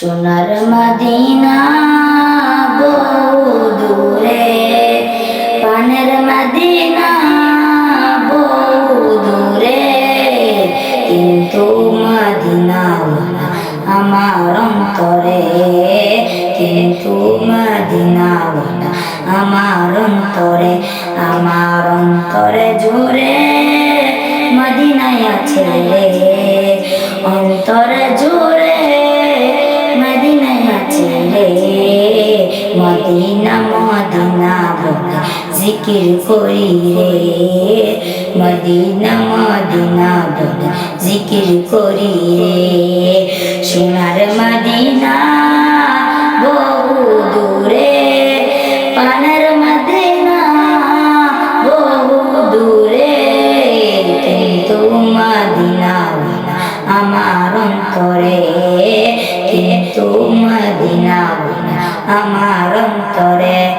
সোনার মদিনা বহু দূরে, পানের মদিনা বহু দূরে। কিন্তু মদিনা আমার অন্তরে, কিন্তু মদিনা আমার অন্তরে আমার অন্তরে জুড়ে মদিনায় আছে মদিনা মদিনা বলে জিকির করি রে। মদিনা মদিনা বলে জিকির করি রে। সোনার মদিনা বহু দূরে, পানের মদিনা বহু দূরে। কিন্তু মদিনা আমার অন্তরে, কিন্তু মদিনা আমার অন্তরে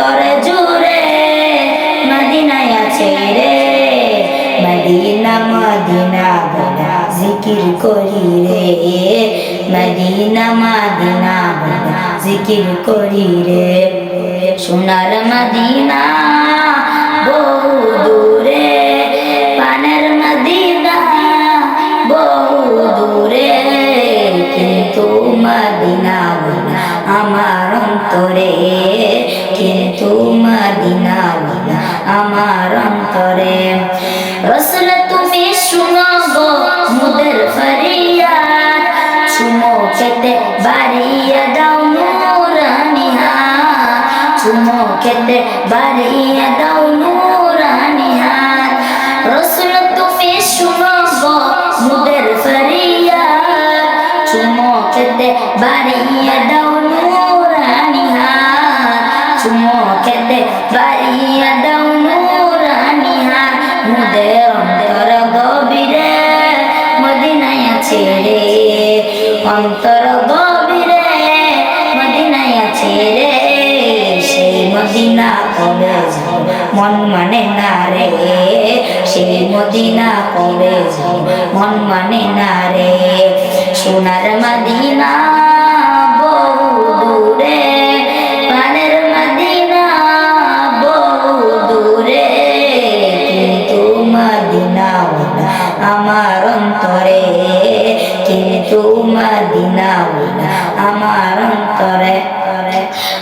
অন্তরে জুড়ে মদিনায় আছে রে। মদিনা মদিনা, বলা জিকির করি রে। মদিনা মদিনা, বলা জিকির করি রে। সোনার মদিনা বহু দূরে। মদিনা আমার অন্তরে। রসুল, তুমি শুনো মুদের ফরিয়াদ। চুমো খেতে বাড়িয়ে দাও নুরানিহা। চুমো খেতে বাড়িয়ে দাও নুরানিহা। রসুল, তুমি শুনো গো মুদের ফরিয়াদ। চুমো খেতে বাড়িয়ে অন্তর গভীরে মদিনায় আছে রে। সেই মদিনা কবে মন মানে না রে। সেই মদিনা কবে মন মানে না রে। সোনার মদিনা বহু দূরে।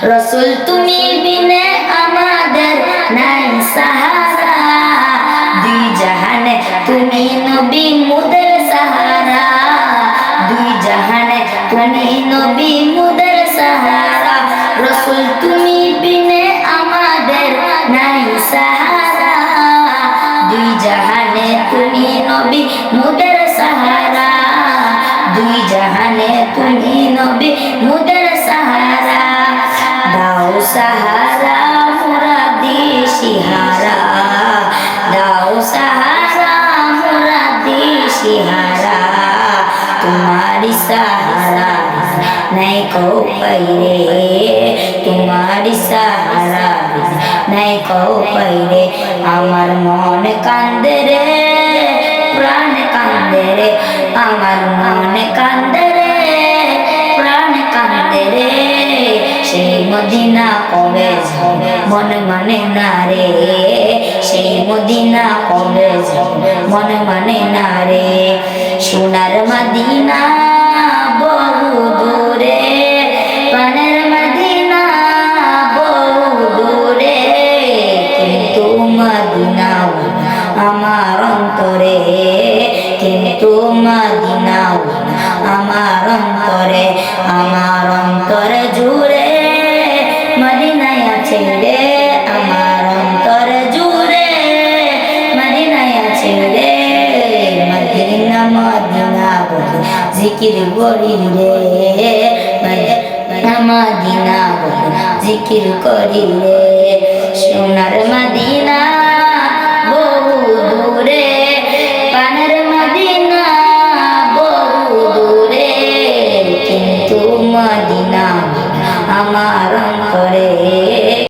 রসুল তুমি বিনে আমাদের নাই সাহারা। দুই জাহানে তুমি নবী, মুদের সাহারা। দুই জাহানে তুমি নবী, মুদের সাহারা। রসুল তুমি বিনে আমাদের নাই সাহারা। দুই জাহানে তুমি নবী, মুদের সাহারা। দুই জাহানে তুমি নবী, মুদের সাহারা মোরা দিশিহারা দাও সাহারা মোরা দিশিহারা তোমারি সাহারা নাই কো পাইরে তোমারি সাহারা নাই কো পাইরে আমার মন কান্দে রে প্রাণ কান্দে রে আমার মন কান্দে রে প্রাণ কান্দে রে সেই মদিনা কবে মন মানে না রে, সেই মদিনা কবে যাব মন মানে না রে, সোনার মদিনা বহু দূরে পানের মদিনা বহু দূরে। কিন্তু মদিনা আমার অন্তরে, কিন্তু মদিনা আমার অন্তরে। আছে রে আমার অন্তর জুড়ে, মদিনায় আছে রে মদিনা মদিনা বলে জিকির করি রে, মদিনা মদিনা বলি জিকির করি রে। সোনার মদিনা